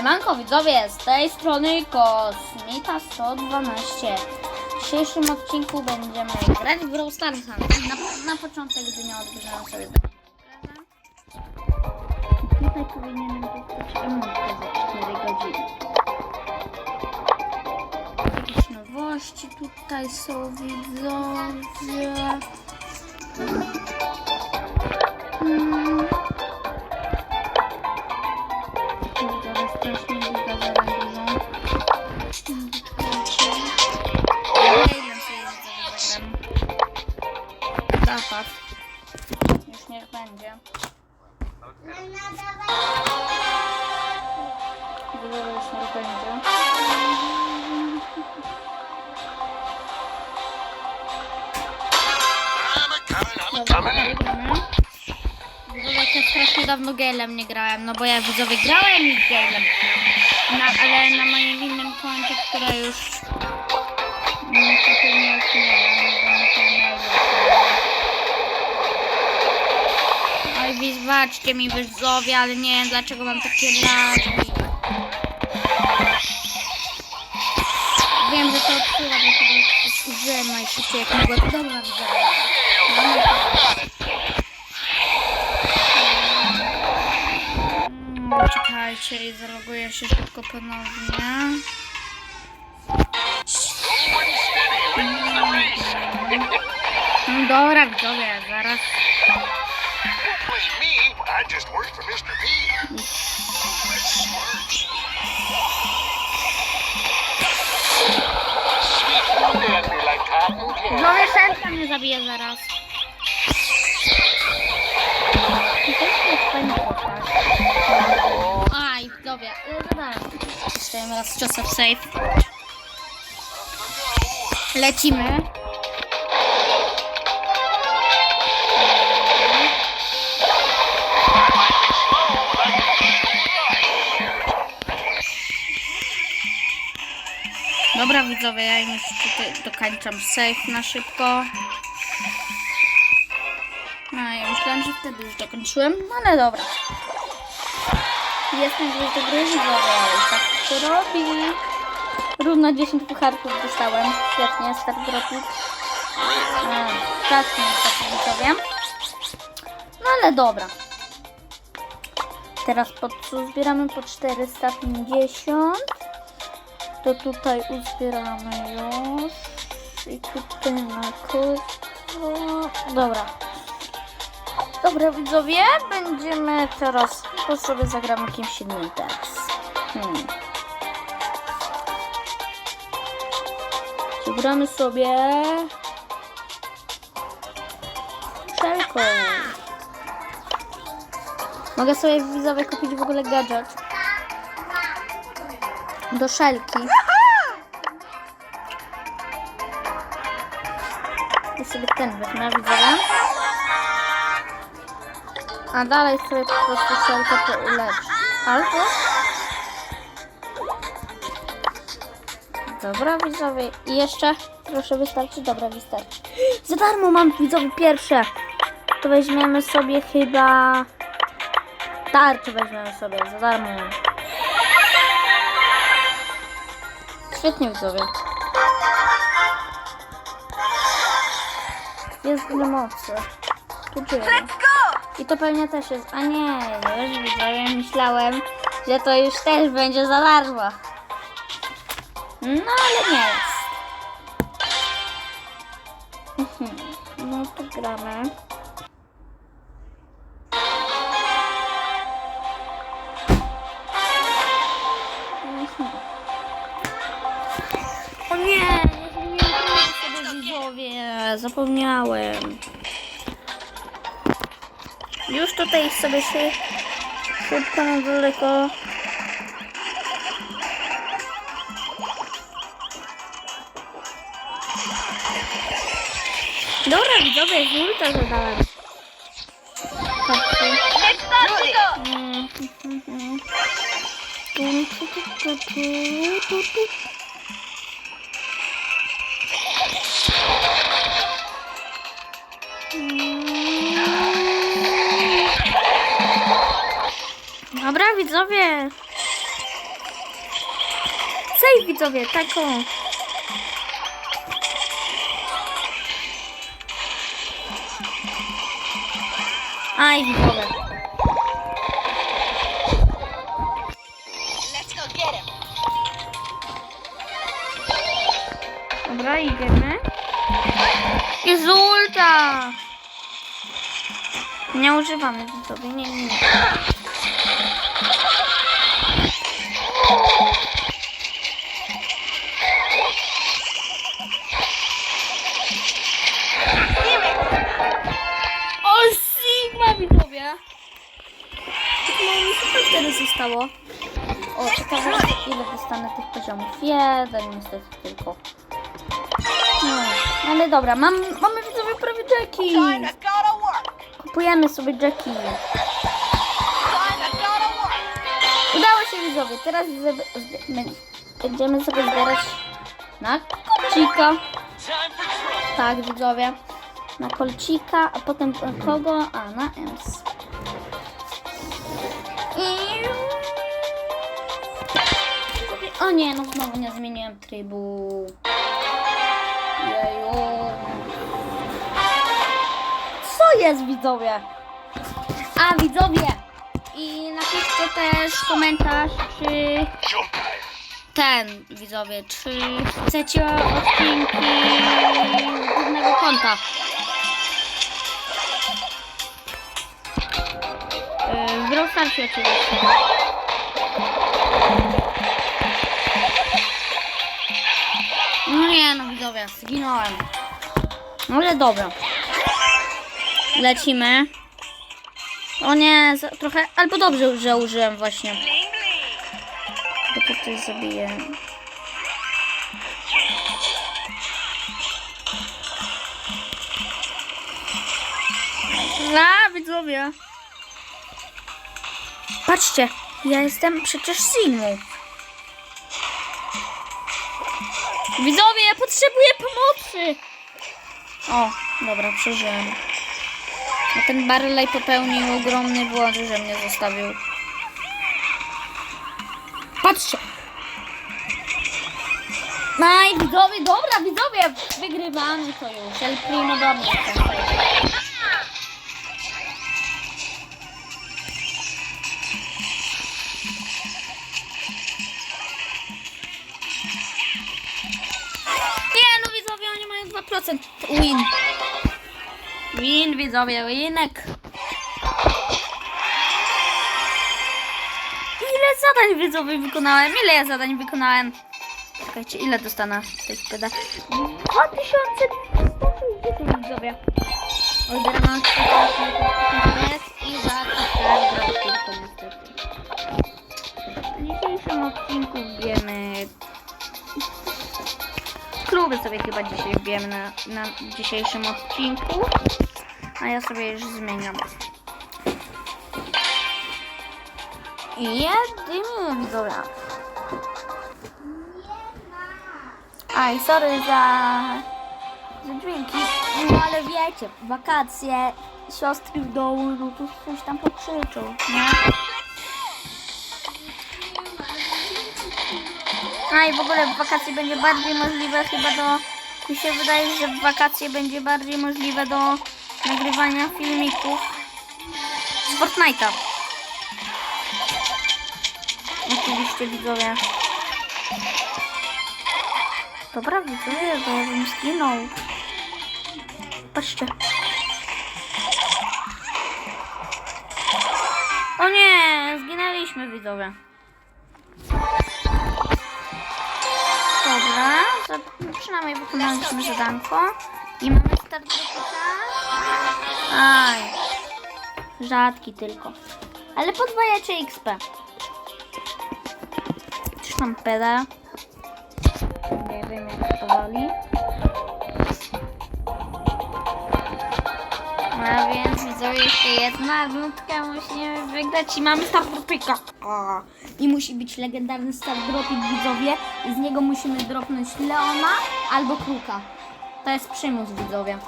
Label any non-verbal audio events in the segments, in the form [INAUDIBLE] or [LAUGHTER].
Manko widzowie, z tej strony Kosmita 112. W dzisiejszym odcinku będziemy grać w Brawl Starsa. Na, na początek dnia odbierzemy sobie Tutaj powinienem dostać emotkę za 4 godziny. Jakieś nowości tutaj są widzowie. Hmm. Będzie. Wygląda już niech będzie. Ja strasznie dawno Galem nie grałem, no bo ja widzowie grałem już Galem. Na, ale na moim innym koncie, które już nie Oj, wyzwaczcie mi widzowie, ale nie wiem dlaczego mam takie lagi. Wiem, że to odczuwa, dlatego użyłem najszybciej jak mogłem. Dobra, widzowie. Czekajcie i zaloguję się szybko ponownie. Mm, Dobra, widzowie, zaraz. I just worked for Mr. Serca mnie zabije zaraz. I to jest fajny postać. Aj, zadałem. Jeszcze raz ciosę w safe. Lecimy. Widzowie, ja już tutaj dokańczam na szybko. No ja myślałam, że wtedy już dokończyłem, no ale dobra. Jestem już do gry widzowie, tak się robi. Równo 10 pucharków dostałem. Świetnie, start dropik. Strasznie niestety widzowie. No ale dobra. Teraz po, zbieramy po 450 to tutaj uzbieramy już. I tutaj na krótko. Dobra. Dobra widzowie, będziemy teraz, to sobie zagramy kimś innym teraz. Hmm. Zagramy sobie Szelką. Mogę sobie widzowie kupić w ogóle gadżet do szelki. I sobie ten wezmę, widzowie. A dalej sobie po prostu szelkę to ulepszę. Albo... Dobra, widzowie. I jeszcze, proszę, wystarczy? Dobra, wystarczy. Za darmo mam, widzowie, pierwsze. To weźmiemy sobie chyba... Tarczę weźmiemy sobie, za darmo Świetnie widzowie. Jest ile mocy. Tu. I to pewnie też jest. A nie, już widzowie, myślałem, że to już też będzie za darmo. No ale nie jest. [LAUGHS] No to gramy. Zapomniałem. Już tutaj sobie się szybko na daleko. Dobra, widzowie, żulta zadałem. Patrzcie. Mm, mhm, mhm. Tum, Dobra, widzowie. Aj, widzowie, taką. Aj, widzowie. Dobra, idziemy. Jest ulta! Nie używamy widzowie, nie, nie, zostało. O, ciekawe ile dostanę tych poziomów. Jeden niestety tylko. No, ale dobra, mam, mamy widzowie prawie Jackie. Kupujemy sobie Jackie. Udało się widzowie, teraz będziemy sobie zbierać na kolcika. Tak widzowie, na kolcika, a potem na kogo? A, na Ems. I... O nie, no znowu nie zmieniłem trybu. Jeju. Co jest widzowie? A widzowie! I napiszcie też komentarz, czy ten widzowie, czy chcecie odcinki głównego konta. Yy, W Brawl oczywiście. No nie no widzowie, zginąłem. No ale dobra. Lecimy. O nie, za, trochę, albo dobrze, że użyłem właśnie. Bo tutaj zabiję. A, widzowie. Patrzcie, ja jestem przecież Sigmą. Widzowie, ja potrzebuję pomocy. O, dobra, przeżyłem. A ten Barley popełnił ogromny błąd, że mnie zostawił. Patrzcie! No i widzowie, dobra, widzowie, wygrywamy to już. El Primo do mnie. 100% win. Win, widzowie, winek. Ile zadań widzowie wykonałem? Ile ja zadań wykonałem? Czekajcie, ile dostanę tych pytań? 2000 widzowie. Odrębna i za kilka kluby sobie chyba dzisiaj wbijemy na, na dzisiejszym odcinku. A ja sobie już zmieniam. Jedynie widzowie. Aj, sorry za, za dźwięki. No ale wiecie, wakacje, siostry w domu, no to coś tam pokrzyczą, nie? A i w ogóle w wakacje będzie bardziej możliwe chyba do... Mi się wydaje, że w wakacje będzie bardziej możliwe do nagrywania filmików z Fortnite'a. Oczywiście widzowie. Dobra widzowie, bo ja bym zginął. Patrzcie. O nie, zginęliśmy widzowie. Przynajmniej wykonaliśmy zadanko. I mamy start grupika. Aj. Rzadki tylko. Ale podwajajcie XP. Trzymam peda. Nie wiem jak to woli. A więc widzowie jeszcze jedna nutka musimy wygrać i mamy start dropika. I musi być legendarny start dropik widzowie i z niego musimy dropnąć Leona albo Kruka. To jest przymus widzowie.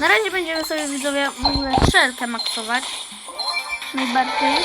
Na razie będziemy sobie widzowie w ogóle strzelkę maksować. Najbardziej.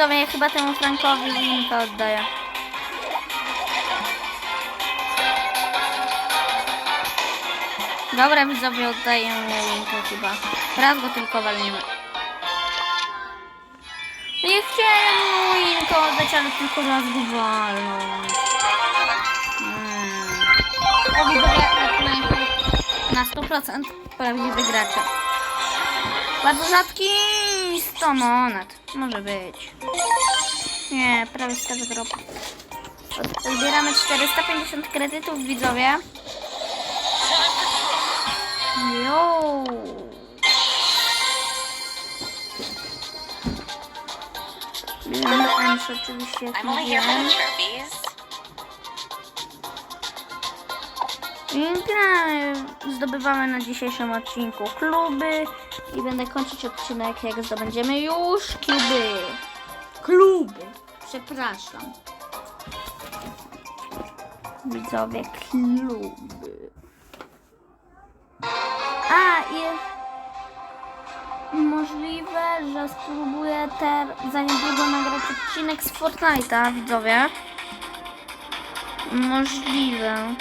Widzowie, ja chyba temu Frankowi linkę oddaję. Dobra, widzowie, oddaję mu linkę chyba. Raz go tylko walniemy. Nie chciałem mu linkę oddać, ale tylko raz go walnąć. Mm. O, widzowie, na 100% prawdziwy gracze. Bardzo rzadki 100 monet. Może być. Nie, prawie 100 drop. Zbieramy 450 kredytów, widzowie. Jo. Wiem, oczywiście trophies. Piękne zdobywamy na dzisiejszym odcinku kluby i będę kończyć odcinek jak zdobędziemy już kluby. Kluby. Przepraszam. Widzowie, kluby. A i możliwe, że spróbuję ter za niedługo nagrać odcinek z Fortnite'a, widzowie. Możliwe.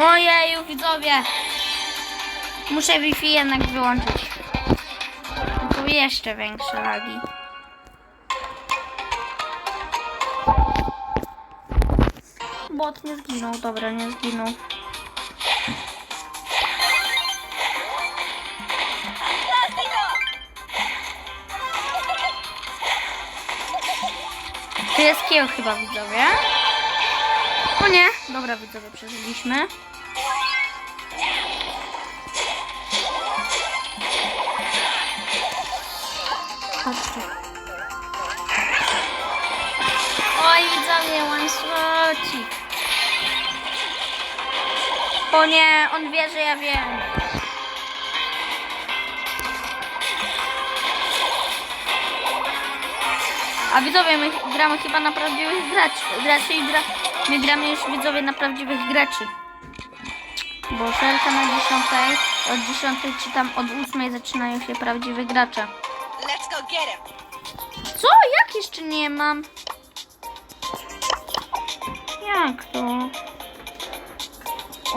Ojeju, widzowie. Muszę Wi-Fi jednak wyłączyć. Tu jeszcze większe lagi. Bot nie zginął, dobra, nie zginął. Tu jest kieł chyba, widzowie. O nie, dobra, widzowie, przeżyliśmy. Chodźcie. Oj, widzowie, one. O nie, on wie, że ja wiem. A widzowie, my gramy chyba na prawdziwych graczy. Raczej gra, my gramy już widzowie na prawdziwych graczy. Bo szerka na 10, od 10 czy tam od 8 zaczynają się prawdziwe gracze. Let's go get him. Co? Jak jeszcze nie mam? Jak to?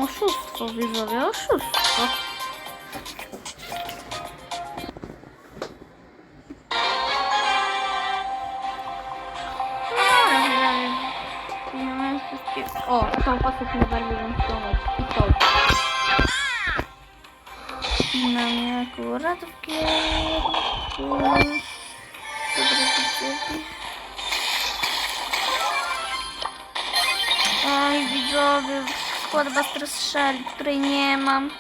Oszustwo, widzowie, oszustwo. Tą pasek najbardziej bym chciał mieć. I tą. Na mnie akurat w kierunku... Oj, widzowie, skład Buster Shell, której nie mam.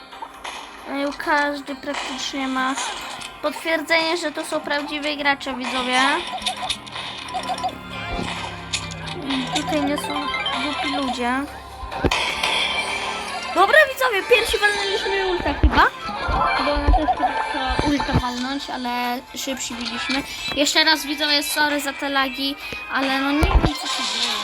Ej, każdy praktycznie ma potwierdzenie, że to są prawdziwe gracze, widzowie. Tutaj nie są głupi ludzie. Dobra, widzowie, pierwsi walnęliśmy ulta chyba. Bo na też trzeba ulta walnąć, ale szybsi biliśmy. Jeszcze raz widzowie, sorry za te lagi, ale no nie wiem co się dzieje.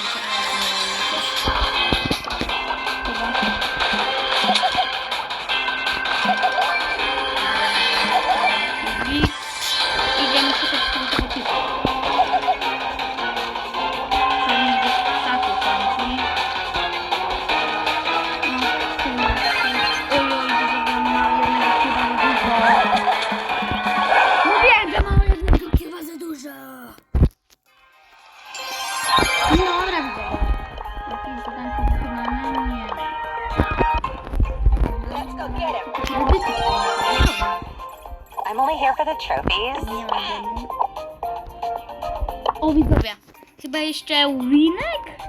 Get him. I'm only here for the trophies. Nie ma żadnych. O widzowie, chyba jeszcze winek?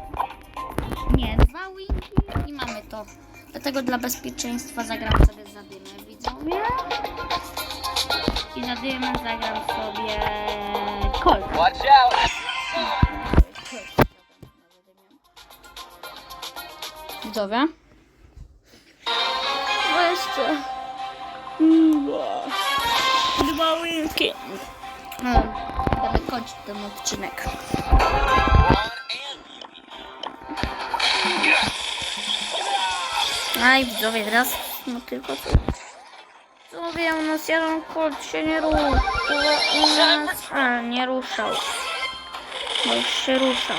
Nie, dwa winki i mamy to. Dlatego dla bezpieczeństwa zagram sobie zadymę, widzowie. I zadymę zagram sobie Colt. Watch out! Widzowie. Jeszcze. Dwa winki. No, będę kończyć ten odcinek. Aj, widzowie, teraz no tylko co. Co wiem, u nas jeden kolt się nie ruszał. U nas, a, nie ruszał. Bo już się ruszał.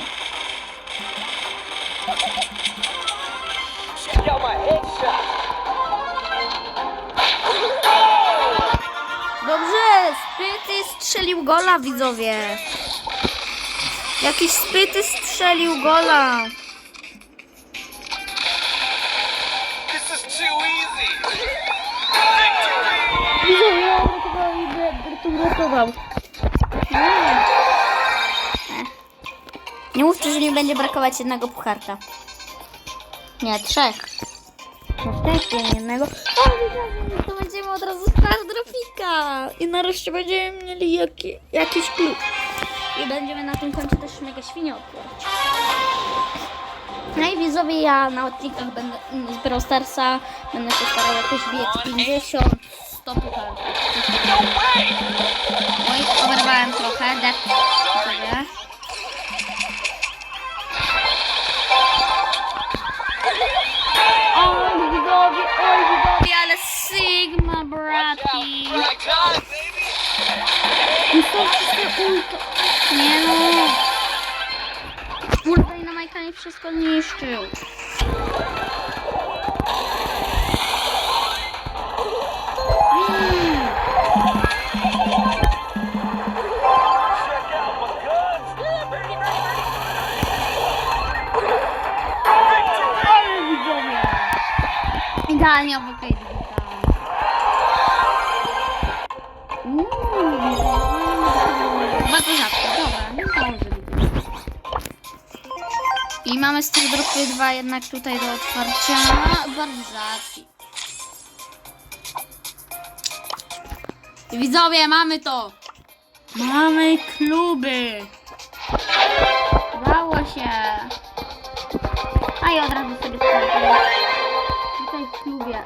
Spyty strzelił gola, widzowie. Jakiś Spyty strzelił gola. Widzowie, ja uratowałem i uratował. Nie. Nie mówcie, że nie będzie brakować jednego pucharka. Nie, trzech. No nie jednego. O, widzowie, to będziemy od razu sprawdzić grafika. I nareszcie będziemy mieli jaki, jakiś klub. I będziemy na tym końcu też mega świnie otworzyć. No i widzowie, ja na odcinkach będę mm, z Brawl Starsa będę się starał jakoś biec 50, 100 pucharków. Oj, oberwałem trochę, dep Ulta. Nie no. Kurde, na Majka nie wszystko zniszczył. Dropy dwa jednak tutaj do otwarcia. Bardzo rzadki. Widzowie, mamy to! Mamy kluby! Udało się! A i od razu sobie sprawdzę. Tutaj w klubie.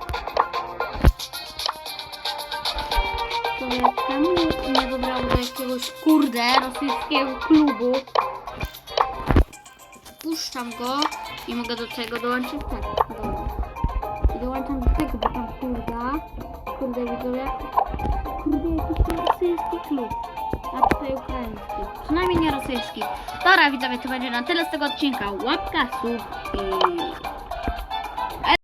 sobie czemu nie wybrał do jakiegoś kurde rosyjskiego klubu. Puszczam go i mogę do tego dołączyć tak. Dobra. I dołączam do tego, bo tam kurde. Kurde widzowie. Kurde jakiś rosyjski klub. A tutaj ukraiński. Przynajmniej nie rosyjski. Dobra widzowie, to będzie na tyle z tego odcinka. Łapka, sub i